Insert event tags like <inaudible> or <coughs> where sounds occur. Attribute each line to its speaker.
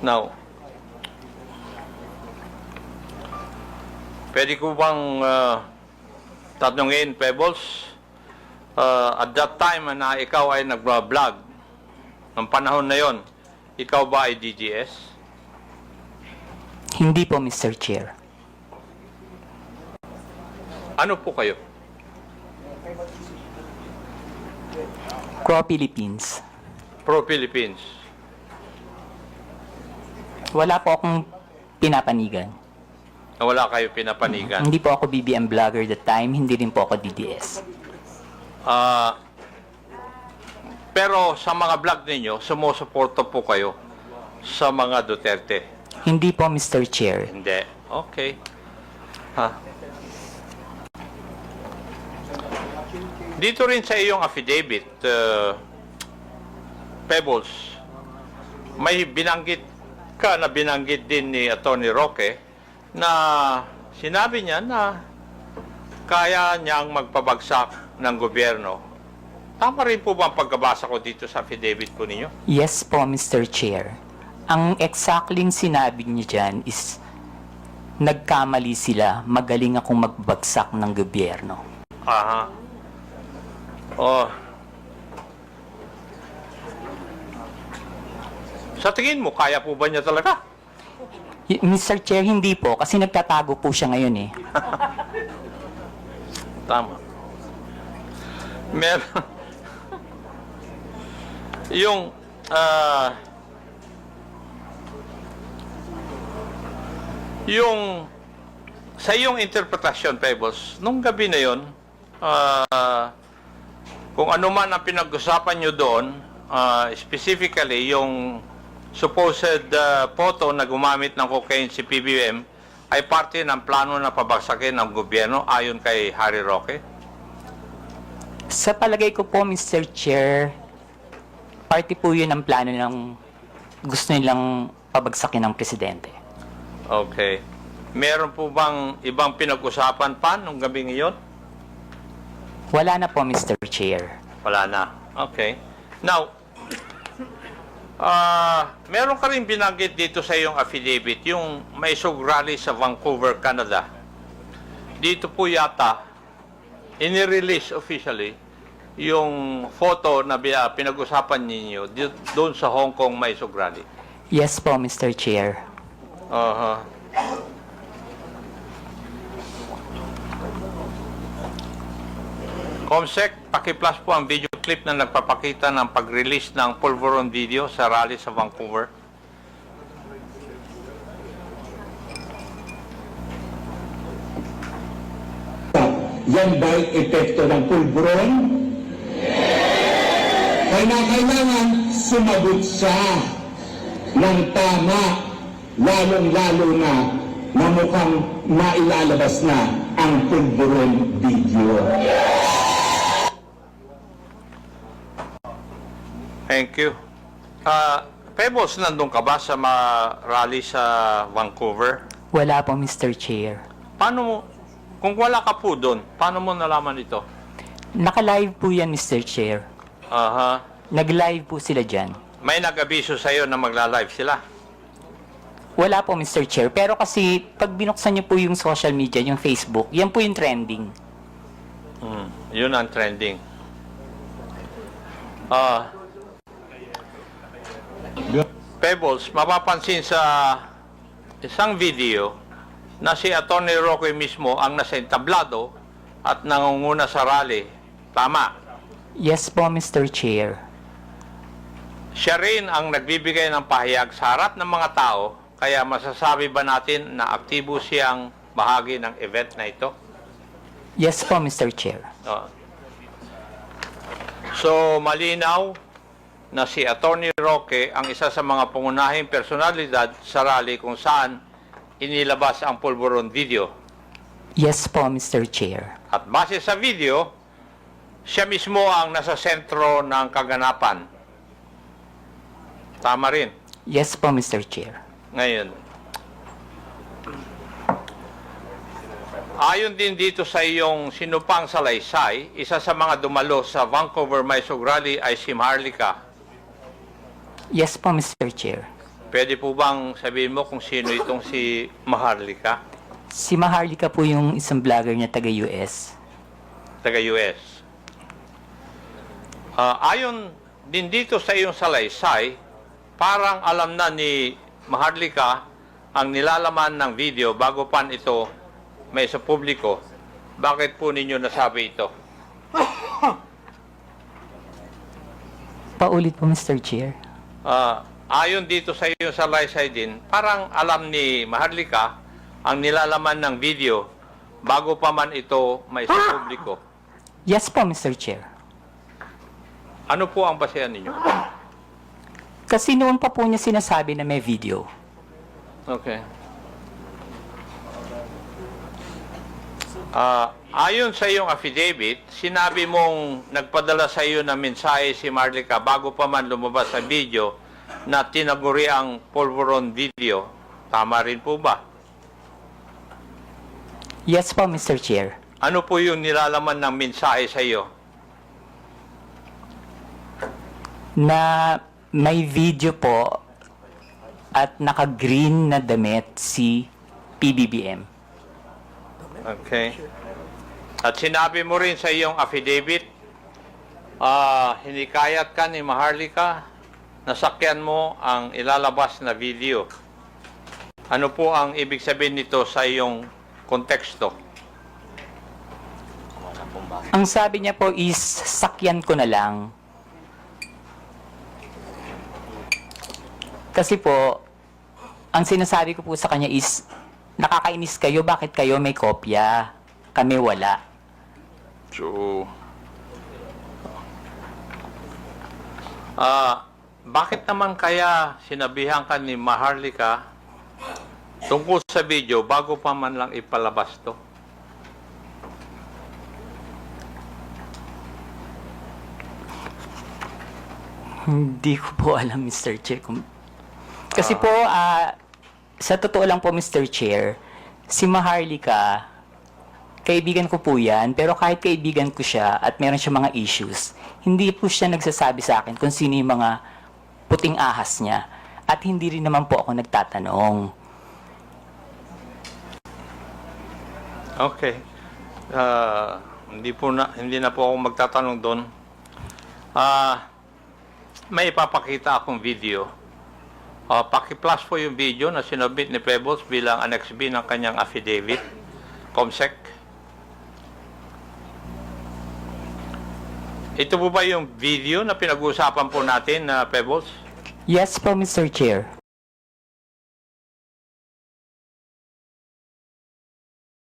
Speaker 1: Now, pwede ko bang uh, tatanungin, Pebbles, uh, at that time na ikaw ay nag-vlog, ng panahon na yon, ikaw ba ay DGS?
Speaker 2: Hindi po, Mr. Chair.
Speaker 1: Ano po kayo?
Speaker 2: Crow Philippines.
Speaker 1: Pro-Philippines.
Speaker 2: Wala po akong pinapanigan.
Speaker 1: Na wala kayo pinapanigan.
Speaker 2: Hindi po ako BBM vlogger that time, hindi rin po ako DDS.
Speaker 1: Ah, pero sa mga vlog ninyo, sumusuporta po kayo sa mga Duterte.
Speaker 2: Hindi po, Mr. Chair.
Speaker 1: Hindi. Okay. Ha? Dito rin sa iyong affidavit, uh, Pebbles, may binanggit ka na binanggit din ni Atty. Roque na sinabi niya na kaya niyang magpabagsak ng gobyerno. Tama rin po ba ang pagkabasa ko dito sa affidavit po ninyo?
Speaker 2: Yes po, Mr. Chair. Ang exactly sinabi niya dyan is nagkamali sila, magaling akong magbagsak ng gobyerno.
Speaker 1: Aha. Oh. Sa tingin mo, kaya po ba niya talaga?
Speaker 2: Y- Mr. Chair, hindi po, kasi nagtatago po siya ngayon eh. <laughs>
Speaker 1: Tama. Meron. yung, ah, yung, sa iyong interpretasyon, Pebbles, nung gabi na yon, ah, kung ano man ang pinag-usapan nyo doon, ah, specifically yung supposed ah, photo na gumamit ng cocaine si PBM ay parte ng plano na pabagsakin ng gobyerno ayon kay Harry Roque?
Speaker 2: Sa palagay ko po, Mr. Chair, party po yun ang plano ng gusto nilang pabagsakin ng presidente.
Speaker 1: Okay. Meron po bang ibang pinag-usapan pa nung gabi ngayon?
Speaker 2: Wala na po, Mr. Chair.
Speaker 1: Wala na. Okay. Now, ah meron ka rin binanggit dito sa iyong affidavit, yung may sug rally sa Vancouver, Canada. Dito po yata, inirelease officially yung photo na pinag-usapan ninyo doon sa Hong Kong may sug rally.
Speaker 2: Yes po, Mr. Chair.
Speaker 1: Aha. Comsec, paki-plus po ang video clip na nagpapakita ng pag-release ng Pulveron video sa rally sa Vancouver.
Speaker 3: Yan ba'y epekto ng pulburon? Kaya kailangan sumagot siya ng tama, lalong-lalo na na mukhang mailalabas na ang pulburon video.
Speaker 1: Thank you. Ah, Pebbles, nandun ka ba sa mga rally sa Vancouver?
Speaker 2: Wala po, Mr. Chair.
Speaker 1: Paano mo, kung wala ka po doon, paano mo nalaman ito?
Speaker 2: Naka-live po yan, Mr. Chair.
Speaker 1: Aha.
Speaker 2: Nag-live po sila dyan.
Speaker 1: May nag-abiso sa'yo na magla-live sila.
Speaker 2: Wala po, Mr. Chair. Pero kasi, pag binuksan niyo po yung social media, yung Facebook, yan po yung trending.
Speaker 1: Hmm, yun ang trending. Ah. Pebbles, mapapansin sa isang video na si Atty. Roque mismo ang nasa entablado at nangunguna sa rally. Tama.
Speaker 2: Yes po, Mr. Chair.
Speaker 1: Siya rin ang nagbibigay ng pahayag sa harap ng mga tao, kaya masasabi ba natin na aktibo siyang bahagi ng event na ito?
Speaker 2: Yes po, Mr. Chair.
Speaker 1: Oo. So, malinaw na si Attorney Roque ang isa sa mga pangunahing personalidad sa rally kung saan inilabas ang pulburon video.
Speaker 2: Yes po, Mr. Chair.
Speaker 1: At base sa video, siya mismo ang nasa sentro ng kaganapan. Tama rin.
Speaker 2: Yes po, Mr. Chair.
Speaker 1: Ngayon, ayon din dito sa iyong sinupang salaysay, isa sa mga dumalo sa Vancouver Mysog Rally ay si Maharlika.
Speaker 2: Yes po, Mr. Chair.
Speaker 1: Pwede po bang sabihin mo kung sino itong si Maharlika,
Speaker 2: Si Maharlika po yung isang vlogger niya taga-US.
Speaker 1: taga-US? Ah, ayon din dito sa iyong salaysay, parang alam na ni Maharlika ang nilalaman ng video bago pan ito may sa publiko. Bakit po ninyo nasabi ito? <coughs>
Speaker 2: Paulit po, Mr. Chair.
Speaker 1: Ah, ayon dito sa iyong salaysay din, parang alam ni Maharlika ang nilalaman ng video bago pa man ito may sa publiko.
Speaker 2: Yes po, Mr. Chair.
Speaker 1: Ano po ang basehan ninyo?
Speaker 2: Kasi noon pa po niya sinasabi na may video.
Speaker 1: Okay. Ah, ayon sa iyong affidavit, sinabi mong nagpadala sa iyo ng mensahe si Marlica bago pa man lumabas sa video na tinaguri ang polvoron video. Tama rin po ba?
Speaker 2: Yes po, Mr. Chair.
Speaker 1: Ano po yung nilalaman ng mensahe sa iyo?
Speaker 2: Na may video po at naka-green na damit si PBBM.
Speaker 1: Okay. At sinabi mo rin sa iyong affidavit, ah, hinikayat ka ni Maharlika, nasakyan mo ang ilalabas na video. Ano po ang ibig sabihin nito sa iyong konteksto?
Speaker 2: Ang sabi niya po is, sakyan ko na lang. Kasi po, ang sinasabi ko po sa kanya is, nakakainis kayo, bakit kayo may kopya? Kami wala.
Speaker 1: So, ah, bakit naman kaya sinabihan ka ni Maharlika tungkol sa video bago pa man lang ipalabas to?
Speaker 2: Hindi ko po alam, Mr. Chair. Kung... Kasi po, ah, sa totoo lang po, Mr. Chair, si Maharlika, kaibigan ko po yan, pero kahit kaibigan ko siya at meron siya mga issues, hindi po siya nagsasabi sa akin kung sino yung mga puting ahas niya. At hindi rin naman po ako nagtatanong.
Speaker 1: Okay. Ah, hindi po na hindi na po ako magtatanong doon. Ah, may ipapakita akong video. Ah, paki-plus po yung video na sinubmit ni Pebbles bilang Annex B ng kanyang affidavit. Comsec. Ito po ba yung video na pinag-uusapan po natin na Pebbles?
Speaker 2: Yes po, Mr. Chair.